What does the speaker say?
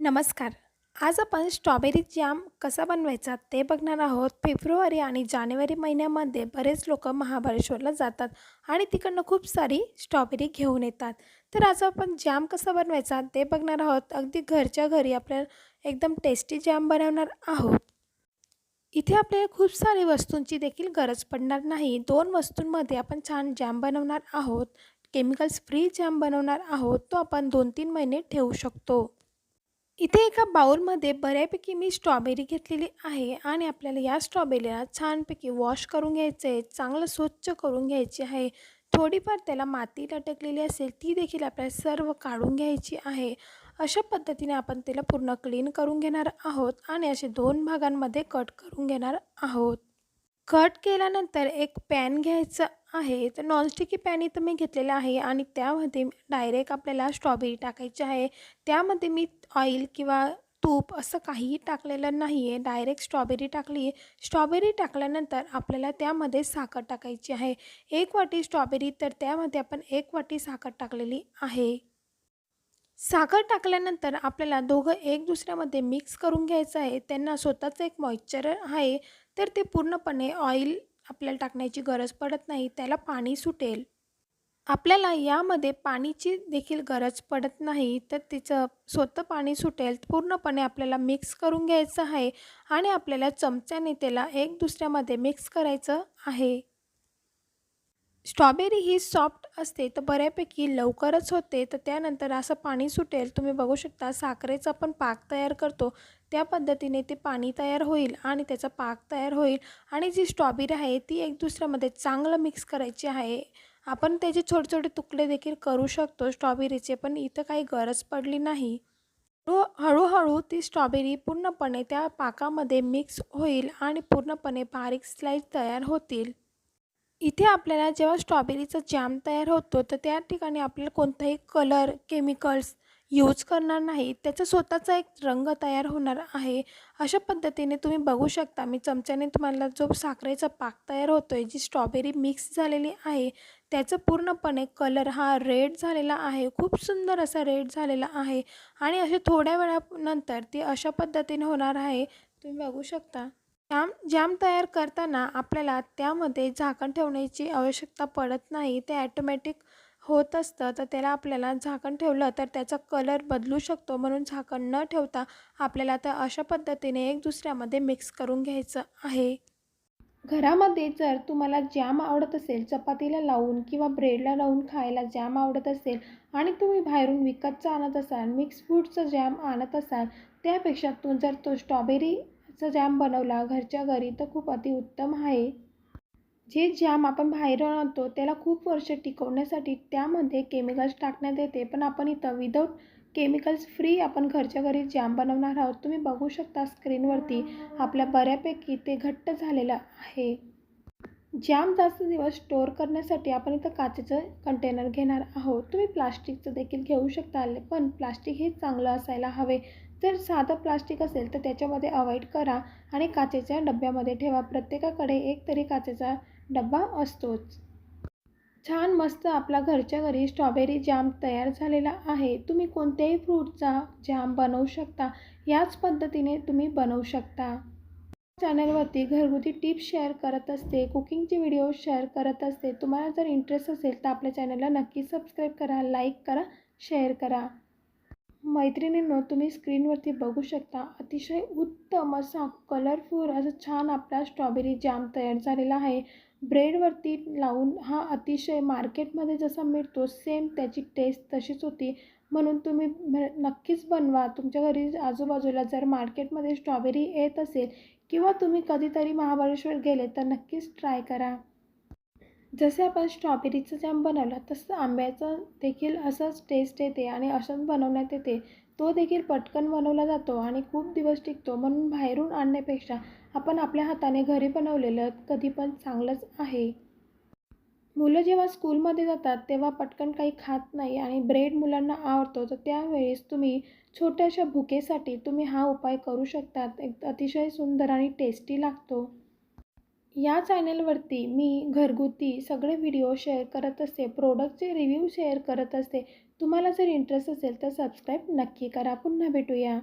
नमस्कार. आज आपण स्ट्रॉबेरी जॅम कसा बनवायचा ते बघणार आहोत. फेब्रुवारी आणि जानेवारी महिन्यामध्ये बरेच लोक महाबळेश्वरला जातात आणि तिकडनं खूप सारी स्ट्रॉबेरी घेऊन येतात. तर आज आपण जॅम कसा बनवायचा ते बघणार आहोत. अगदी घरच्या घरी आपल्याला एकदम टेस्टी जॅम बनवणार आहोत. इथे आपल्याला खूप सारी वस्तूंची देखील गरज पडणार नाही. दोन वस्तूंमध्ये आपण छान जॅम बनवणार आहोत. केमिकल्स फ्री जॅम बनवणार आहोत. तो आपण दोन तीन महिने ठेवू शकतो. इथे एका बाउलमध्ये बऱ्यापैकी मी स्ट्रॉबेरी घेतलेली आहे आणि आपल्याला या स्ट्रॉबेरीला छानपैकी वॉश करून घ्यायचं आहे चांगलं स्वच्छ करून घ्यायची आहे. थोडीफार त्याला माती लटकलेली असेल ती देखील आपल्याला सर्व काढून घ्यायची आहे. अशा पद्धतीने आपण त्याला पूर्ण क्लीन करून घेणार आहोत आणि असे दोन भागांमध्ये कट करून घेणार आहोत. कट केल्यानंतर एक पॅन घ्यायचं आहे. तर नॉनस्टिकी पॅन इथं मी घेतलेलं आहे आणि त्यामध्ये डायरेक्ट आपल्याला स्ट्रॉबेरी टाकायची आहे. त्यामध्ये मी ऑइल किंवा तूप असं काहीही टाकलेलं नाही आहे डायरेक्ट स्ट्रॉबेरी टाकली आहे स्ट्रॉबेरी टाकल्यानंतर आपल्याला त्यामध्ये साखर टाकायची आहे. एक वाटी स्ट्रॉबेरी तर त्यामध्ये आपण एक वाटी साखर टाकलेली आहे. साखर टाकल्यानंतर आपल्याला दोघं एक दुसऱ्यामध्ये मिक्स करून घ्यायचं आहे. त्यांना स्वतःचं एक मॉइश्चर आहे. तर ते पूर्णपणे ऑइल आपल्याला टाकण्याची गरज पडत नाही त्याला पाणी सुटेल. आपल्याला यामध्ये पाणीची देखील गरज पडत नाही तर तिचं स्वतः पाणी सुटेल. पूर्णपणे आपल्याला मिक्स करून घ्यायचं आहे आणि आपल्याला चमच्याने त्याला एक दुसऱ्यामध्ये मिक्स करायचं आहे. स्ट्रॉबेरी ही सॉफ्ट असते तर बऱ्यापैकी लवकरच होते. तर त्यानंतर असं पाणी सुटेल. तुम्ही बघू शकता साखरेचा पण पाक तयार करतो. त्या पद्धतीने ते पाणी तयार होईल आणि त्याचा पाक तयार होईल. आणि जी स्ट्रॉबेरी आहे ती एक दुसऱ्यामध्ये चांगलं मिक्स करायची आहे. आपण त्याचे छोटे छोटे तुकडे देखील करू शकतो. स्ट्रॉबेरीचे पण इथं काही गरज पडली नाही. हळू हळूहळू ती स्ट्रॉबेरी पूर्णपणे त्या पाकामध्ये मिक्स होईल आणि पूर्णपणे बारीक स्लाईस तयार होतील. इथे आपल्याला जेव्हा स्ट्रॉबेरीचा जॅम तयार होतो तर त्या ठिकाणी आपल्याला कोणताही कलर केमिकल्स यूज करणार नाही. त्याचा स्वतःचा एक रंग तयार होणार आहे. अशा पद्धतीने तुम्ही बघू शकता मी चमच्याने तुम्हाला जो साखरेचा पाक तयार होतो आहे जी स्ट्रॉबेरी मिक्स झालेली आहे त्याचं पूर्णपणे कलर हा रेड झालेला आहे. खूप सुंदर असा रेड झालेला आहे. आणि असे थोड्या वेळानंतर ती अशा पद्धतीने होणार आहे. तुम्ही बघू शकता. जॅम जॅम तयार करताना आपल्याला त्यामध्ये झाकण ठेवण्याची आवश्यकता पडत नाही. ते ॲटोमॅटिक होत असतं. तर त्याला आपल्याला झाकण ठेवलं तर त्याचा कलर बदलू शकतो. म्हणून झाकण न ठेवता आपल्याला तर अशा पद्धतीने एक दुसऱ्यामध्ये मिक्स करून घ्यायचं आहे. घरामध्ये जर तुम्हाला जॅम आवडत असेल चपातीला लावून किंवा ब्रेडला लावून खायला जॅम आवडत असेल आणि तुम्ही बाहेरून विकतचा आणत असाल मिक्स फ्रूटचा जॅम आणत असाल त्यापेक्षा तू जर तो स्ट्रॉबेरी चा जॅम बनवला घरच्या घरी तर खूप अतिउत्तम आहे. जे जॅम आपण बाहेर आणतो त्याला खूप वर्ष टिकवण्यासाठी त्यामध्ये केमिकल्स टाकण्यात येते. पण आपण इथं विदाऊट केमिकल्स फ्री आपण घरच्या घरी जॅम बनवणार आहोत. तुम्ही बघू शकता स्क्रीनवरती आपल्या बऱ्यापैकी ते घट्ट झालेलं आहे. जाम जास्त दिवस स्टोअर करण्यासाठी आपण इथं काचेचं कंटेनर घेणार आहोत. तुम्ही प्लास्टिकचं देखील घेऊ शकता पण प्लास्टिक हे चांगलं असायला हवे. जर साधं प्लास्टिक असेल तर त्याच्यामध्ये अवॉइड करा आणि काचेच्या डब्यामध्ये ठेवा. प्रत्येकाकडे एक तरी काचेचा डब्बा असतोच. छान मस्त आपला घरच्या घरी स्ट्रॉबेरी जॅम तयार झालेला आहे. तुम्ही कोणत्याही फ्रूटचा जॅम बनवू शकता. याच पद्धतीने तुम्ही बनवू शकता. चॅनलवरती घरगुती टिप्स शेअर करत असते कुकिंगचे व्हिडिओ शेअर करत असते तुम्हाला जर इंटरेस्ट असेल तर आपल्या चॅनलला नक्की सबस्क्राईब करा लाईक करा शेअर करा. मैत्रिणींनो तुम्ही स्क्रीनवरती बघू शकता अतिशय उत्तम असा कलरफुल असं छान आपला स्ट्रॉबेरी जॅम तयार झालेला आहे. ब्रेडवरती लावून हा अतिशय मार्केटमध्ये जसा मिळतो सेम त्याची टेस्ट तशीच होती. म्हणून तुम्ही नक्कीच बनवा. तुमच्या घरी आजूबाजूला जर मार्केटमध्ये स्ट्रॉबेरी येत असेल किंवा तुम्ही कधीतरी महाबळेश्वर गेले तर नक्कीच ट्राय करा. जसे आपण स्ट्रॉबेरीचं जॅम बनवला तसं आंब्याचं देखील असंच टेस्ट येते आणि असंच बनवण्यात येते. तो देखील पटकन बनवला जातो आणि खूप दिवस टिकतो. म्हणून बाहेरून आणण्यापेक्षा आपण आपल्या हाताने घरी बनवलेलं कधी पण चांगलंच आहे. मुलं जेव्हा स्कूलमध्ये जातात तेव्हा पटकन काही खात नाही आणि ब्रेड मुलांना आवडतो तर त्यावेळेस तुम्ही छोट्याशा भुकेसाठी तुम्ही हा उपाय करू शकतात. एक अतिशय सुंदर आणि टेस्टी लागतो. या चॅनलवरती मी घरगुती सगळे व्हिडिओ शेअर करत असते प्रोडक्टचे रिव्ह्यू शेअर करत असते. तुम्हाला जर इंटरेस्ट असेल तर सबस्क्राईब नक्की करा. पुन्हा भेटूया.